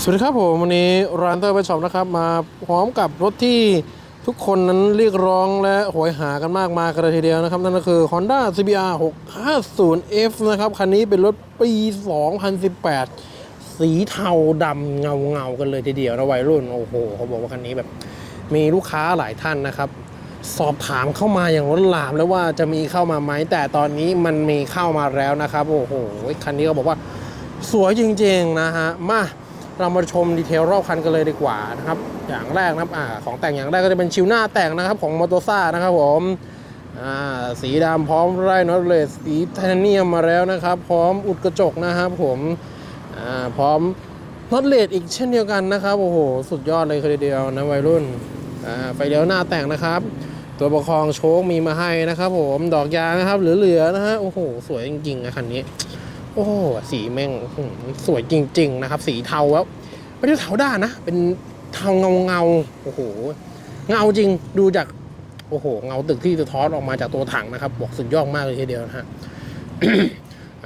สวัสดีครับผมวันนี้ร้านเตอร์ไปช็อปนะครับ มาพร้อมกับรถที่ทุกคนนั้นเรียกร้องและโหยหากันมากมายกันเลยทีเดียวนะครับ นั่นก็คือ Honda CBR 650F นะครับ คันนี้เป็นรถปี 2018 สีเทาดำเงาเงากันเลยทีเดียวนะวัยรุ่น โอ้โห เขาบอกว่าคันนี้แบบ มีลูกค้าหลายท่านนะครับ สอบถามเข้ามาอย่างล้นหลามแล้วว่าจะมีเข้ามาไหมแต่ตอนนี้มันมีเข้ามาแล้วนะครับ โอ้โหคันนี้ก็บอกว่าสวยจริง ๆ นะฮะมา เรามาชมดีเทลรอบคันกันเลยดีกว่านะครับ อย่างแรกนะครับอ่าของแต่งอย่างแรกก็จะเป็นชิวหน้าแต่งนะครับของมอเตอร์ซ่านะครับผมอ่าสีดำพร้อมไร่น็อตเลสสีไทเทเนียมมาแล้วนะครับ พร้อมอุดกระจกนะครับผมอ่าพร้อมน็อตเลสอีกเช่นเดียวกันนะครับโอ้โหสุดยอดเลยคือเดียวนะวัยรุ่นอ่าไฟเลี้ยวหน้าแต่งนะครับ ตัวประคองโชคมีมาให้นะครับ ผมดอกยางนะครับเหลือๆนะฮะโอ้โหสวยจริงๆนะคันนี้ โอ้ สีแม่งสวยจริง ๆ นะครับ สีเทาแล้วไม่ได้เทาด้านนะ เป็นเทาเงาเงาโอ้โห เงาจริงดูจากโอ้โห เงาตึกที่สะท้อนออกมาจากตัวถังนะครับบอกสุดยอดมากเลยทีเดียวนะฮะ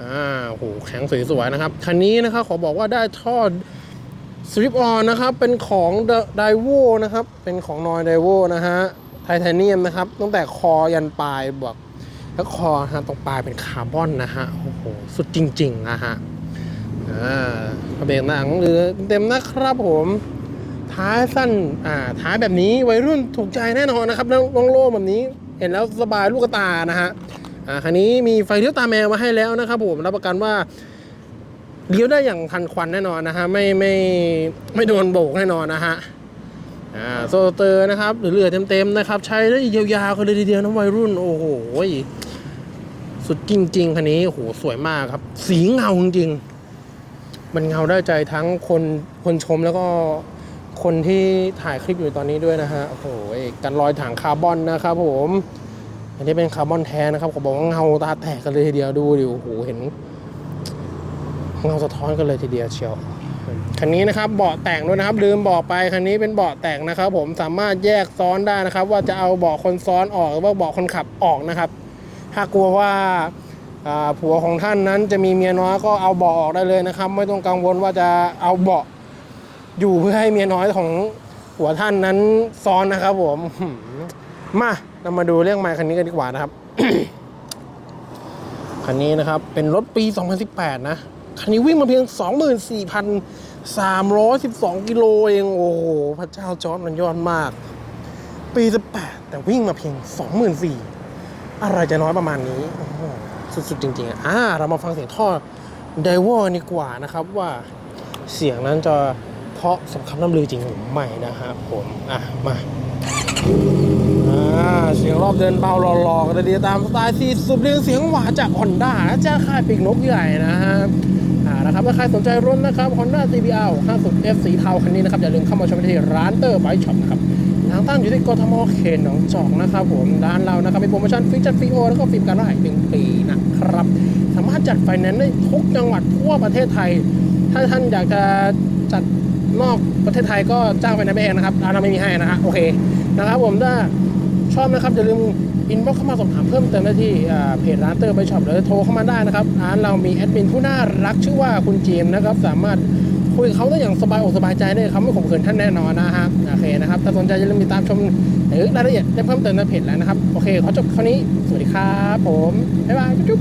อ่าโอ้โหแข็งสวยๆนะครับ คันนี้นะครับขอบอกว่าได้ท่อสลิปออนนะครับ เป็นของไดโวนะครับ เป็นของนอยไดโวนะฮะ ไทเทเนียมนะครับ ตั้งแต่คอยันปลายบอก แล้วคอฮะตรงปลายเป็นคาร์บอนนะฮะโอ้โหสุดจริง ๆ นะฮะอ่าเบรกหนังหรือเต็มนะครับผมท้ายสั้นอ่าท้ายแบบนี้วัยรุ่นถูกใจแน่นอนนะครับแล้วโล่งๆแบบนี้เห็นแล้วสบายลูกตานะฮะอ่าคันนี้มีไฟเลี้ยวตาแมวมาให้แล้วนะครับผมรับประกันว่าเลี้ยวได้อย่างทันควันแน่นอนนะฮะไม่ไม่ไม่โดนโบกแน่นอนนะฮะ อ่าโซเตอร์นะครับหรือเหลือเต็มๆนะครับ ใช้ได้ยาวๆกันเลยทีเดียวนะวัยรุ่น โอ้โหสุดจริงๆคันนี้โอ้โหสวยมากครับ สีเงาจริงๆมันเงาได้ใจทั้งคนคนชมแล้วก็คนที่ถ่ายคลิปอยู่ตอนนี้ด้วยนะฮะโอ้โหกันรอยถังคาร์บอนนะครับผมอันนี้เป็นคาร์บอนแท้นะครับเขาบอกว่าเงาตาแตกกันเลยทีเดียวดูดิโอ้โหเห็นเงาสะท้อนกันเลยทีเดียวเชียว คันนี้นะครับเบาะแต่งด้วยนะครับ ลืมบอกไปคันนี้เป็นเบาะแต่งนะครับ ผมสามารถแยกซ้อนได้นะครับ ว่าจะเอาเบาะคนซ้อนออกหรือว่าเบาะคนขับออกนะครับ ถ้ากลัวว่าผัวของท่านนั้นจะมีเมียน้อยก็เอาเบาะออกได้เลยนะครับ ไม่ต้องกังวลว่าจะเอาเบาะอยู่เพื่อให้เมียน้อยของผัวท่านนั้นซ้อนนะครับ ผมมมาเรามาดูเรื่องไมค์คันนี้กันดีกว่านะครับคันนี้นะครับ เป็นรถปี 2018 นะ คันนี้วิ่งมาเพียง 24,312 กิโลเอง โอ้โห พระเจ้าจอร์ดมันยอดมาก ปี 18 แต่วิ่งมาเพียง 24,000 อะไรจะน้อยประมาณนี้ สุดๆ จริงๆ อ่า เรามาฟังเสียงท่อไดวอร์ดีกว่านะครับว่าเสียงนั้นจะเพราะสำคัญน้ำลือจริงหรือไม่นะครับผม อะ มา เสียงรอบเดินเบาหล่อๆกันเลยดีตามสไตล์ที่สุดเรียงเสียงหวานจากฮอนด้านะจ้าค่ายปีกนกใหญ่นะฮะนะครับถ้าใครสนใจรถนนะครับ Honda CBR 50 F สีเทาคันนี้นะครับ อย่าลืมเข้ามาชมที่ร้านเตอร์ไบช็อปนะครับทางตั้งอยู่ที่กทมเขตหนองจอกนะครับผมร้านเรานะครับมีโปรโมชั่นฟรีจัดฟรีโอแล้วก็ฟรีการรายหนึ่งปีนะครับ สามารถจัดไฟแนนซ์ได้ทุกจังหวัดทั่วประเทศไทย ถ้าท่านอยากจะจัดนอกประเทศไทยก็จ้างไฟแนนซ์ไปเองนะครับร้านเราไม่มีให้นะฮะโอเคนะครับผมถ้า ชอบนะครับอย่าลืมอินบ็อกเข้ามาสอบถามเพิ่มเติมได้ที่เพจร้านเตอร์ไปช็อปหรือโทรเข้ามาได้นะครับร้านเรามีแอดมินผู้น่ารักชื่อว่าคุณเจมส์นะครับ สามารถคุยกับเขาได้อย่างสบายอกสบายใจได้เขาไม่ข่มขืนท่านแน่นอนนะฮะโอเคนะครับถ้าสนใจอย่าลืมติดตามชมหรือรายละเอียดได้เพิ่มเติมในเพจแล้วนะครับ โอเคขอจบครานี้ สวัสดีครับผมบ๊ายบายจุ๊บ